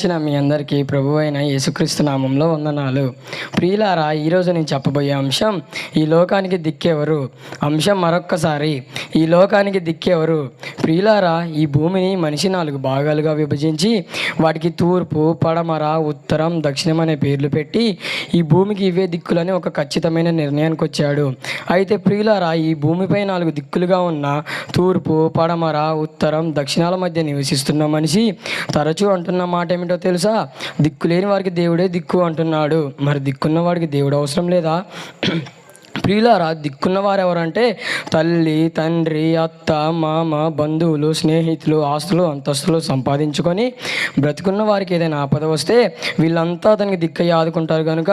వచ్చిన మీ అందరికీ ప్రభు అయిన యేసుక్రీస్తు నామంలో వందనాలు. ప్రియులారా ఈరోజు నేను చెప్పబోయే అంశం ఈ లోకానికి దిక్కేవరు. అంశం మరొక్కసారి ఈ లోకానికి దిక్కేవరు. ప్రియులారా ఈ భూమిని మనిషి నాలుగు భాగాలుగా విభజించి వాటికి తూర్పు పడమర ఉత్తరం దక్షిణం అనే పేర్లు పెట్టి ఈ భూమికి ఇవే దిక్కులని ఒక ఖచ్చితమైన నిర్ణయానికి వచ్చాడు. అయితే ప్రియులారా ఈ భూమిపై నాలుగు దిక్కులుగా ఉన్న తూర్పు పడమర ఉత్తరం దక్షిణాల మధ్య నివసిస్తున్న మనిషి తరచూ అంటున్న మాట ఏమిటి తెలుసా? దిక్కు లేని వారికి దేవుడే దిక్కు అంటున్నాడు. మరి దిక్కున్న వాడికి దేవుడు అవసరం లేదా? ప్రియులారా దిక్కున్న వారు ఎవరంటే తల్లి తండ్రి అత్త మామ బంధువులు స్నేహితులు ఆస్తులు అంతస్తులు సంపాదించుకొని బ్రతుకున్న వారికి ఏదైనా ఆపద వస్తే వీళ్ళంతా అతనికి దిక్కయ్య ఆదుకుంటారు కనుక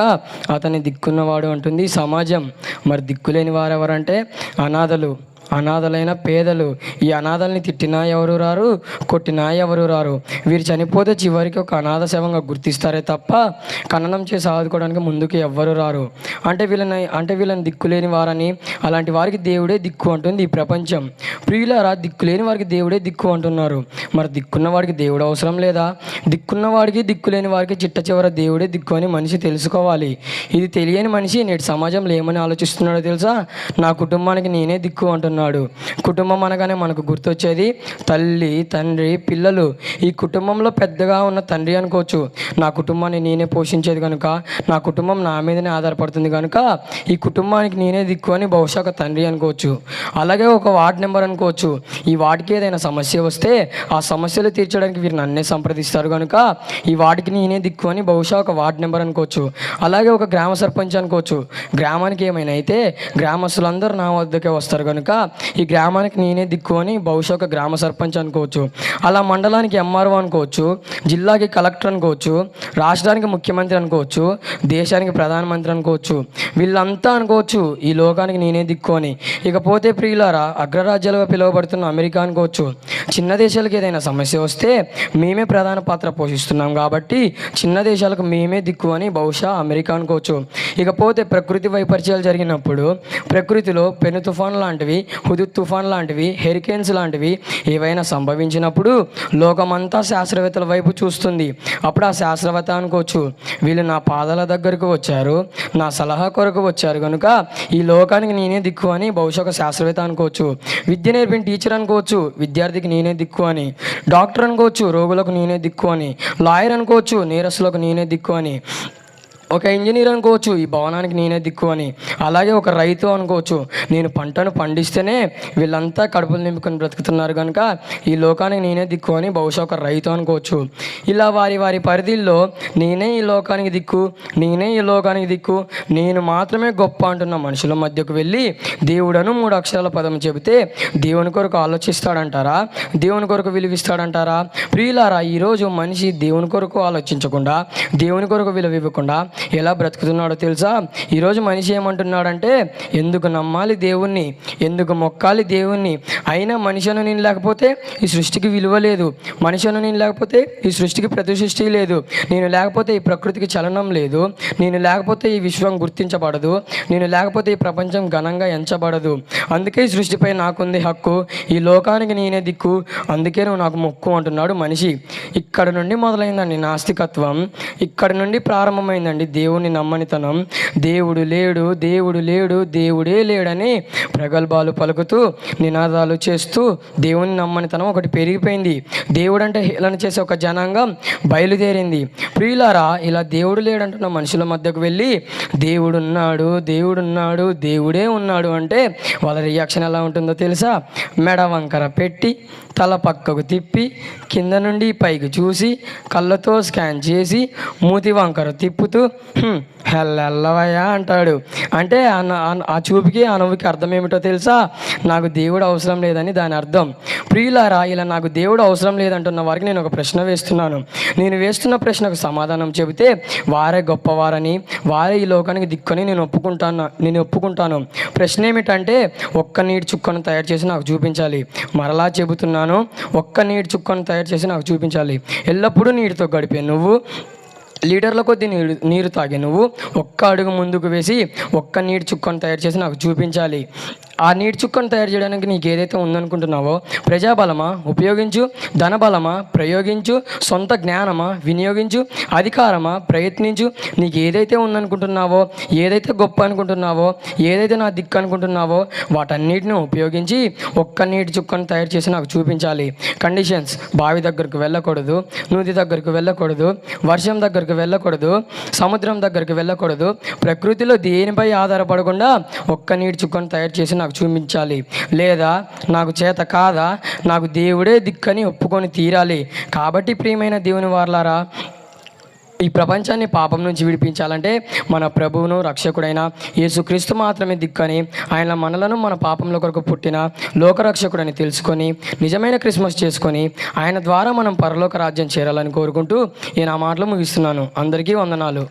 అతన్ని దిక్కున్నవాడు అంటుంది సమాజం. మరి దిక్కులేని వారు ఎవరంటే అనాథలు. అనాథలైన పేదలు. ఈ అనాథల్ని తిట్టినా ఎవరు రారు? కొట్టినా ఎవరు రారు? వీరు చనిపోతే చివరికి ఒక అనాథ శవంగా గుర్తిస్తారే తప్ప ఖననం చేసి ఆదుకోవడానికి ముందుకు ఎవ్వరు రారు. అంటే వీళ్ళని అంటే వీళ్ళని దిక్కులేని వారని అలాంటి వారికి దేవుడే దిక్కు అంటుంది ఈ ప్రపంచం. ప్రియులారా దిక్కులేని వారికి దేవుడే దిక్కు అంటున్నారు. మరి దిక్కున్న వాడికి దేవుడు అవసరం లేదా? దిక్కున్న వాడికి దిక్కులేని వారికి చిట్ట చివర దేవుడే దిక్కు అని మనిషి తెలుసుకోవాలి. ఇది తెలియని మనిషి నేటి సమాజంలో ఏమని ఆలోచిస్తున్నాడో తెలుసా? నా కుటుంబానికి నేనే దిక్కు అంటున్నాను ఉన్నాడు. కుటుంబం అనగానే మనకు గుర్తొచ్చేది తల్లి తండ్రి పిల్లలు. ఈ కుటుంబంలో పెద్దగా ఉన్న తండ్రి అనుకోవచ్చు. నా కుటుంబాన్ని నేనే పోషించేది కనుక నా కుటుంబం నా మీదనే ఆధారపడుతుంది కనుక ఈ కుటుంబానికి నేనే దిక్కు అని బహుశా ఒక తండ్రి అనుకోవచ్చు. అలాగే ఒక వార్డ్ నెంబర్ అనుకోవచ్చు. ఈ వార్డుకి ఏదైనా సమస్య వస్తే ఆ సమస్యలు తీర్చడానికి వీరు నన్నే సంప్రదిస్తారు కనుక ఈ వార్డుకి నేనే దిక్కు అని బహుశా ఒక వార్డ్ నెంబర్ అనుకోవచ్చు. అలాగే ఒక గ్రామ సర్పంచ్ అనుకోవచ్చు. గ్రామానికి ఏమైనా అయితే గ్రామస్తులందరూ నా వద్దకే వస్తారు కనుక ఈ గ్రామానికి నేనే దిక్కు అని బహుశా ఒక గ్రామ సర్పంచ్ అనుకోవచ్చు. అలా మండలానికి ఎంఆర్ఓ అనుకోవచ్చు జిల్లాకి కలెక్టర్ అనుకోవచ్చు రాష్ట్రానికి ముఖ్యమంత్రి అనుకోవచ్చు దేశానికి ప్రధానమంత్రి అనుకోవచ్చు వీళ్ళంతా అనుకోవచ్చు ఈ లోకానికి నేనే దిక్కు అని. ఇకపోతే ప్రియులారా అగ్రరాజ్యాలుగా పిలువబడుతున్న అమెరికా అనుకోవచ్చు. చిన్న దేశాలకు ఏదైనా సమస్య వస్తే మేమే ప్రధాన పాత్ర పోషిస్తున్నాం కాబట్టి చిన్న దేశాలకు మేమే దిక్కు అని బహుశా అమెరికా అనుకోవచ్చు. ఇకపోతే ప్రకృతి వైపరీత్యాలు జరిగినప్పుడు ప్రకృతిలో పెను తుఫాన్ లాంటివి హుదుత్ తుఫాన్ లాంటివి హెరికేన్స్ లాంటివి ఏవైనా సంభవించినప్పుడు లోకమంతా శాస్త్రవేత్తల వైపు చూస్తుంది. అప్పుడు ఆ శాస్త్రవేత్త అనుకోవచ్చు వీళ్ళు నా పాదాల దగ్గరకు వచ్చారు నా సలహా కొరకు వచ్చారు కనుక ఈ లోకానికి నేనే దిక్కు అని బహుశా ఒక శాస్త్రవేత్త అనుకోవచ్చు విద్య నేర్పిన టీచర్ అనుకోవచ్చు విద్యార్థికి నేనే దిక్కు అని డాక్టర్ అనుకోవచ్చు రోగులకు నేనే దిక్కు అని లాయర్ అనుకోవచ్చు నేరస్తులకు నేనే దిక్కు అని ఒక ఇంజనీర్ అనుకోవచ్చు ఈ భవనానికి నేనే దిక్కు అని. అలాగే ఒక రైతు అనుకోవచ్చు నేను పంటను పండిస్తేనే వీళ్ళంతా కడుపులు నింపుకొని బ్రతుకుతున్నారు కనుక ఈ లోకానికి నేనే దిక్కు అని బహుశా ఒక రైతు అనుకోవచ్చు. ఇలా వారి వారి పరిధిల్లో నేనే ఈ లోకానికి దిక్కు నేనే ఈ లోకానికి దిక్కు నేను మాత్రమే గొప్ప అంటున్న మనుషుల మధ్యకు వెళ్ళి దేవుడను మూడు అక్షరాల పదం చెబితే దేవుని కొరకు ఆలోచిస్తాడంటారా? దేవుని కొరకు విలువిస్తాడంటారా? ప్రియులారా ఈరోజు మనిషి దేవుని కొరకు ఆలోచించకుండా దేవుని కొరకు విలువ ఇవ్వకుండా ఎలా బ్రతుకుతున్నాడో తెలుసా? ఈరోజు మనిషి ఏమంటున్నాడంటే ఎందుకు నమ్మాలి దేవుణ్ణి? ఎందుకు మొక్కాలి దేవుణ్ణి? అయినా మనిషిను నేను లేకపోతే ఈ సృష్టికి విలువ లేదు. మనిషిను నేను లేకపోతే ఈ సృష్టికి ప్రతి సృష్టి లేదు. నేను లేకపోతే ఈ ప్రకృతికి చలనం లేదు. నేను లేకపోతే ఈ విశ్వం గుర్తించబడదు. నేను లేకపోతే ఈ ప్రపంచం ఘనంగా ఎంచబడదు. అందుకే ఈ సృష్టిపై నాకుంది హక్కు. ఈ లోకానికి నేనే దిక్కు. అందుకే నువ్వు నాకు మొక్కు అంటున్నాడు మనిషి. ఇక్కడ నుండి మొదలైందండి నాస్తికత్వం. ఇక్కడ నుండి ప్రారంభమైందండి దేవుని నమ్మనితనం. దేవుడు లేడు దేవుడు లేడు దేవుడే లేడని ప్రగల్భాలు పలుకుతూ నినాదాలు చేస్తూ దేవుని నమ్మనితనం ఒకటి పెరిగిపోయింది. దేవుడు అంటే హేళన చేసే ఒక జనాంగం బయలుదేరింది. ప్రియులారా ఇలా దేవుడు లేడంటున్న మనుషుల మధ్యకు వెళ్ళి దేవుడున్నాడు దేవుడున్నాడు దేవుడే ఉన్నాడు అంటే వాళ్ళ రియాక్షన్ ఎలా ఉంటుందో తెలుసా? మెడ వంకర పెట్టి తల పక్కకు తిప్పి కింద నుండి పైకి చూసి కళ్ళతో స్కాన్ చేసి మూతి వంకర తిప్పుతూ హెల్లెల్లవయ్యా అంటాడు. అంటే ఆ ఆ చూపుకి ఆ నవ్వుకి అర్థం ఏమిటో తెలుసా? నాకు దేవుడు అవసరం లేదని దాని అర్థం. ప్రియులారా ఇలా నాకు దేవుడు అవసరం లేదంటున్న వారికి నేను ఒక ప్రశ్న వేస్తున్నాను. నేను వేస్తున్న ప్రశ్నకు సమాధానం చెబితే వారే గొప్పవారని వారే ఈ లోకానికి దిక్కుని నేను ఒప్పుకుంటాను నేను ఒప్పుకుంటాను. ప్రశ్న ఏమిటంటే ఒక్క నీటి చుక్కను తయారు చేసి నాకు చూపించాలి. మరలా చెబుతున్నాను ఒక్క నీటి చుక్కను తయారు చేసి నాకు చూపించాలి. ఎల్లప్పుడూ నీటితో గడిపే నువ్వు లీటర్ల కొద్ది నీరు నీరు తాగే నువ్వు ఒక్క అడుగు ముందుకు వేసి ఒక్క నీటి చుక్కను తయారు చేసి నాకు చూపించాలి. ఆ నీటి చుక్కను తయారు చేయడానికి నీకు ఏదైతే ఉందనుకుంటున్నావో ప్రజాబలమా ఉపయోగించు ధనబలమా ప్రయోగించు సొంత జ్ఞానమా వినియోగించు అధికారమా ప్రయత్నించు. నీకు ఏదైతే ఉందనుకుంటున్నావో ఏదైతే గొప్ప అనుకుంటున్నావో ఏదైతే నా దిక్కు అనుకుంటున్నావో వాటన్నిటిని ఉపయోగించి ఒక్క నీటి చుక్కను తయారు చేసి నాకు చూపించాలి. కండిషన్స్ బావి దగ్గరకు వెళ్ళకూడదు నూతి దగ్గరకు వెళ్ళకూడదు వర్షం దగ్గరకు వెళ్ళకూడదు సముద్రం దగ్గరకు వెళ్ళకూడదు. ప్రకృతిలో దేనిపై ఆధారపడకుండా ఒక్క నీటి చుక్కను తయారు చేసి నాకు చూపించాలి. లేదా నాకు చేత కాదా? నాకు దేవుడే దిక్కని ఒప్పుకొని తీరాలి. కాబట్టి ప్రియమైన దేవుని వార్లారా ఈ ప్రపంచాన్ని పాపం నుంచి విడిపించాలంటే మన ప్రభువును రక్షకుడైన యేసుక్రీస్తు మాత్రమే దిక్కని ఆయన మనలను మన పాపంలో కొరకు పుట్టిన లోకరక్షకుడని తెలుసుకొని నిజమైన క్రిస్మస్ చేసుకొని ఆయన ద్వారా మనం పరలోక రాజ్యం చేరాలని కోరుకుంటూ ఈ నా మాటలు ముగిస్తున్నాను. అందరికీ వందనాలు.